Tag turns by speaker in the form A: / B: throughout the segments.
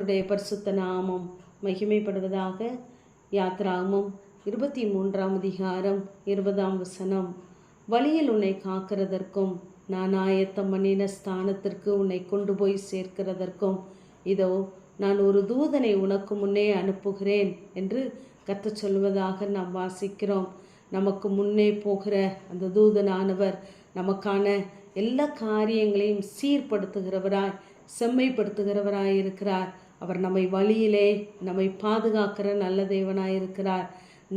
A: அவருடைய பரிசுத்த நாமம் மகிமைப்படுவதாக யாத்ராகமம் இருபத்தி மூன்றாம் அதிகாரம் இருபதாம் வசனம். வழியில் உன்னை காக்கிறதற்கும் நான் ஆயத்தம் பண்ணின ஸ்தானத்திற்கு உன்னை கொண்டு போய் சேர்க்கிறதற்கும் இதோ நான் ஒரு தூதனை உனக்கு முன்னே அனுப்புகிறேன் என்று கற்று சொல்வதாக நாம் வாசிக்கிறோம். நமக்கு முன்னே போகிற அந்த தூதனானவர் நமக்கான எல்லா காரியங்களையும் சீர்படுத்துகிறவராய் செம்மைப்படுத்துகிறவராய் இருக்கிறார். அவர் நம்மை வழியிலே நம்மை பாதுகாக்கிற நல்ல தேவனாயிருக்கிறார்.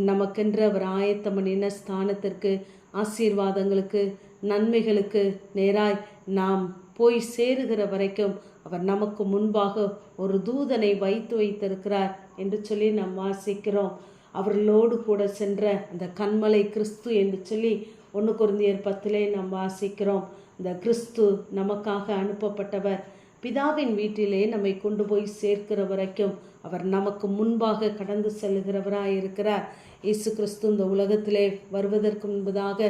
A: நமக்கென்று அவர் ஆயத்தம் பண்ணின ஸ்தானத்திற்கு ஆசீர்வாதங்களுக்கு நன்மைகளுக்கு நேராய் நாம் போய் சேருகிற வரைக்கும் அவர் நமக்கு முன்பாக ஒரு தூதனை வைத்து வைத்திருக்கிறார் என்று சொல்லி நாம் வாசிக்கிறோம். அவர்களோடு கூட சென்ற அந்த கண்மலை கிறிஸ்து என்று சொல்லி ஒன்று குருந்தியர் பத்திலே நாம் வாசிக்கிறோம். இந்த கிறிஸ்து நமக்காக அனுப்பப்பட்டவர். பிதாவின் வீட்டிலே நம்மை கொண்டு போய் சேர்க்கிற வரைக்கும் அவர் நமக்கு முன்பாக கடந்து செல்லுகிறவராய் இருக்கிறார் இயேசு கிறிஸ்து இந்த உலகத்திலே வருவதற்கு முன்பதாக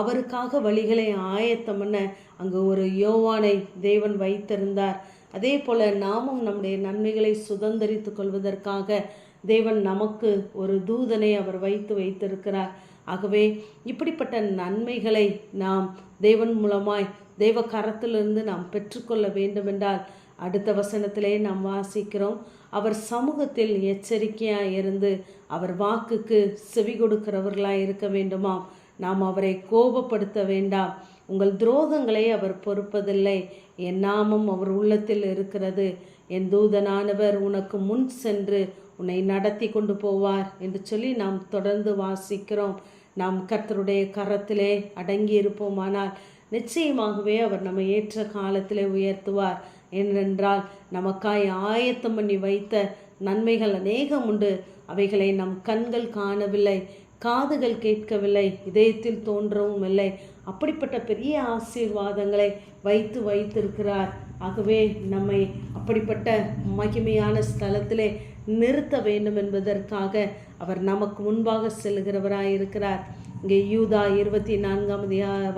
A: அவருக்காக வழிகளை ஆயத்தம் பண்ண அங்கு ஒரு யோவானை தேவன் வைத்திருந்தார். அதே போல நாமும் நம்முடைய நன்மைகளை சுதந்திரித்துக் கொள்வதற்காக தேவன் நமக்கு ஒரு தூதனை அவர் வைத்து வைத்திருக்கிறார். ஆகவே இப்படிப்பட்ட நன்மைகளை நாம் தேவன் மூலமாய் தேவ கரத்திலிருந்து நாம் பெற்றுக்கொள்ள வேண்டுமென்றால் அடுத்த வசனத்திலே நாம் வாசிக்கிறோம். அவர் சமூகத்தில் எச்சரிக்கையாக இருந்து அவர் வாக்குக்கு செவி கொடுக்கிறவர்களாக இருக்க வேண்டுமாம். நாம் அவரை கோபப்படுத்த வேண்டாம். உங்கள் துரோகங்களை அவர் பொறுப்பதில்லை. என் நாமம் அவர் உள்ளத்தில் இருக்கிறது. என் தூதனானவர் உனக்கு முன் சென்று உன்னை நடத்தி கொண்டு போவார் என்று சொல்லி நாம் தொடர்ந்து வாசிக்கிறோம். நாம் கர்த்தருடைய கரத்திலே அடங்கி இருப்போமானால் நிச்சயமாகவே அவர் நம்ம ஏற்ற காலத்திலே உயர்த்துவார். ஏனென்றால் நமக்காய் ஆயத்தம் பண்ணி வைத்த நன்மைகள் அநேகம் உண்டு. அவைகளை நம் கண்கள் காணவில்லை காதுகள் கேட்கவில்லை இதயத்தில் தோன்றவும் இல்லை. அப்படிப்பட்ட பெரிய ஆசீர்வாதங்களை வைத்து வைத்திருக்கிறார். ஆகவே நம்மை அப்படிப்பட்ட மகிமையான ஸ்தலத்திலே நிறுத்த வேண்டும் என்பதற்காக அவர் நமக்கு முன்பாக செல்கிறவராய் இருக்கிறார் இங்கே யூதா இருபத்தி நான்காம்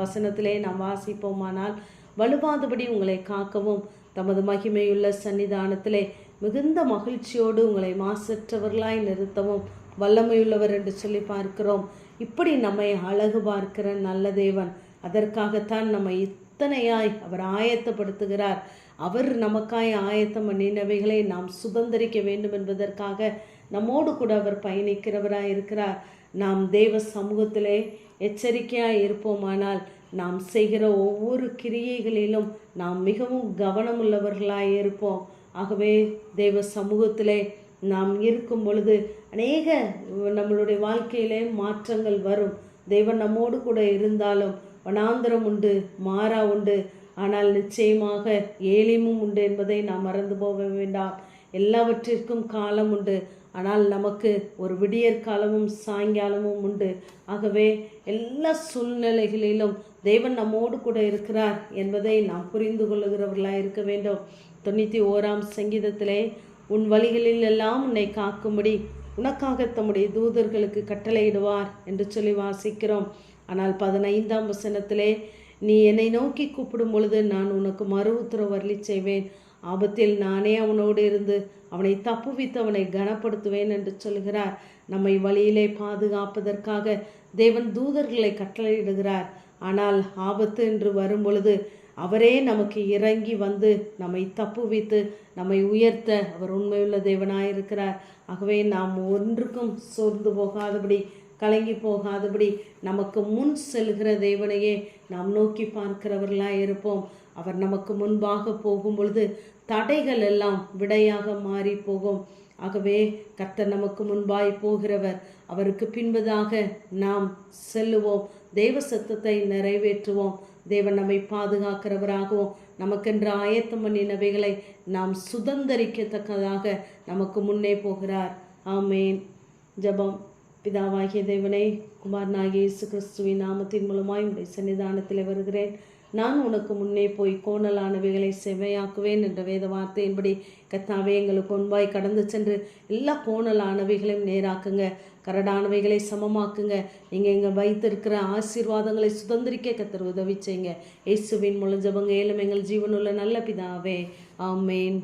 A: வசனத்திலே நாம் வாசிப்போமானால் வலுவாதபடி உங்களை காக்கவும். தமது மகிமையுள்ள சன்னிதானத்திலே மிகுந்த மகிழ்ச்சியோடு உங்களை மாசற்றவர்களாய் நிறுத்தவும். வல்லமையுள்ளவர் என்று சொல்லி பார்க்கிறோம். இப்படி நம்மை அழகு பார்க்கிற நல்ல தேவன். அதற்காகத்தான் நம்மை எத்தனையாய் அவர் ஆயத்தப்படுத்துகிறார். அவர் நமக்காய் ஆயத்தம் பண்ணினவைகளை நாம் சுதந்திரிக்க வேண்டும் என்பதற்காக நம்மோடு கூட அவர் பயணிக்கிறவராக இருக்கிறார். நாம் தெய்வ சமூகத்திலே எச்சரிக்கையாக இருப்போமானால் நாம் செய்கிற ஒவ்வொரு கிரியைகளிலும் நாம் மிகவும் கவனமுள்ளவர்களாக இருப்போம். ஆகவே தெய்வ சமூகத்திலே நாம் இருக்கும் பொழுது அநேக நம்மளுடைய வாழ்க்கையிலே மாற்றங்கள் வரும். தெய்வம் நம்மோடு கூட இருந்தாலும் வனாந்தரம் உண்டு மாறா உண்டு. ஆனால் நிச்சயமாக ஏலிமும் உண்டு என்பதை நாம் மறந்து போக வேண்டாம். எல்லாவற்றிற்கும் காலம் உண்டு. ஆனால் நமக்கு ஒரு விடியற் காலமும் சாயங்காலமும் உண்டு. ஆகவே எல்லா சூழ்நிலைகளிலும் தேவன் நம்மோடு கூட இருக்கிறார் என்பதை நாம் புரிந்து கொள்ளுகிறவர்களாக இருக்க வேண்டும். தொண்ணூற்றி ஓராம் சங்கீதத்திலே உன் வழிகளில் எல்லாம் உன்னை காக்கும்படி உனக்காக தம்முடைய தூதர்களுக்கு கட்டளையிடுவார் என்று சொல்லி வாசிக்கிறோம். ஆனால் பதினைந்தாம் வசனத்திலே நீ என்னை நோக்கி கூப்பிடும் பொழுது நான் உனக்கு மறு உத்தரவு அருளி செய்வேன் ஆபத்தில் நானே அவனோடு இருந்து அவனை தப்புவித்து அவனை கனப்படுத்துவேன் என்று சொல்கிறார். நம்மை வழியிலே பாதுகாப்பதற்காக தேவன் தூதர்களை கட்டளையிடுகிறார். ஆனால் ஆபத்து என்று வரும் பொழுது அவரே நமக்கு இறங்கி வந்து நம்மை தப்புவித்து நம்மை உயர்த்த அவர் உண்மையுள்ள தேவனாயிருக்கிறார். ஆகவே நாம் ஒன்றுக்கும் சோர்ந்து போகாதபடி கலங்கி போகாதபடி நமக்கு முன் செல்கிற தேவனையே நாம் நோக்கி பார்க்கிறவர்களாக இருப்போம். அவர் நமக்கு முன்பாக போகும் பொழுது தடைகள் எல்லாம் விடையாக மாறி போகும். ஆகவே கர்த்தர் நமக்கு முன்பாய் போகிறவர் அவருக்கு பின்பதாக நாம் செல்லுவோம். தெய்வ சத்தத்தை நிறைவேற்றுவோம். தேவன் நம்மை பாதுகாக்கிறவராகவும் நமக்கென்று ஆயத்தம் பண்ணினவைகளை நாம் சுதந்தரிக்கத்தக்கதாக நமக்கு முன்னே போகிறார். ஆமேன். ஜெபம். பிதாவாகிய தேவனே குமாரனாகிய இயேசு கிறிஸ்துவின் நாமத்தின் மூலமாய் உடைய சன்னிதானத்தில் வருகிறேன். நான் உனக்கு முன்னே போய் கோணலானவைகளை செவையாக்குவேன் என்ற வேத வார்த்தையின்படி கத்தாவே எங்களுக்கு முன்பாய் கடந்து சென்று எல்லா கோணலானவைகளையும் நேராக்குங்க. கரடானவைகளை சமமாக்குங்க. நீங்கள் எங்கள் வைத்திருக்கிற ஆசீர்வாதங்களை சுதந்திரிக்க கத்தர் உதவி செய்யுங்க. இயேசுவின் மூலம் ஜபங்க ஏழும் எங்கள் ஜீவனுள்ள நல்ல பிதாவே. ஆமேன்.